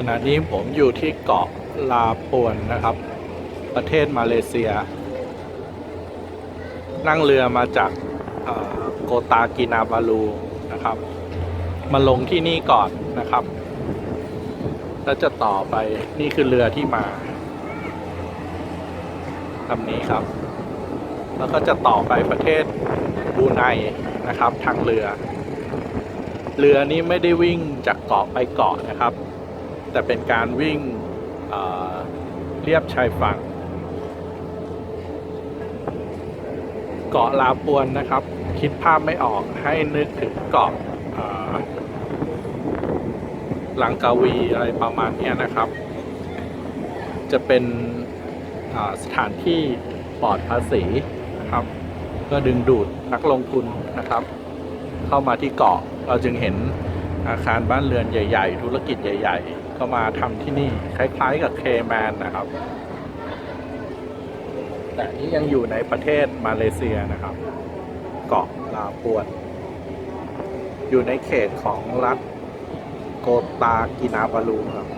ขณะนี้ผมอยู่ที่เกาะลาปวนนะครับ ประเทศมาเลเซีย นั่งเรือมาจากโกตากินาบาลูนะครับ มาลงที่นี่ก่อนนะครับ แล้วจะต่อไปนี่คือเรือที่มาลำนี้ครับ แล้วก็จะต่อไปประเทศบูไนนะครับ ทางเรือ เรือนี้ไม่ได้วิ่งจากเกาะไปเกาะนะครับ แต่เป็นการวิ่งเเรียบชายฝั่ง เกาะลาปวนนะครับ คิดภาพไม่ออกให้นึกถึงเกาะเอ่อลังกาวีอะไรประมาณนี้นะครับ จะเป็นสถานที่ปลอดภาษีนะครับเพื่อดึงดูดนักลงทุนนะครับ เข้ามาที่เกาะเราจึงเห็น อาคารบ้านเรือนใหญ่ ๆ ธุรกิจใหญ่ ๆ ก็มาทำที่นี่ คล้าย ๆ กับเคแมนนะครับ แต่นี้ยังอยู่ในประเทศมาเลเซียนะครับ เกาะลาปวน อยู่ในเขตของรัฐโกตากินาบาลูครับ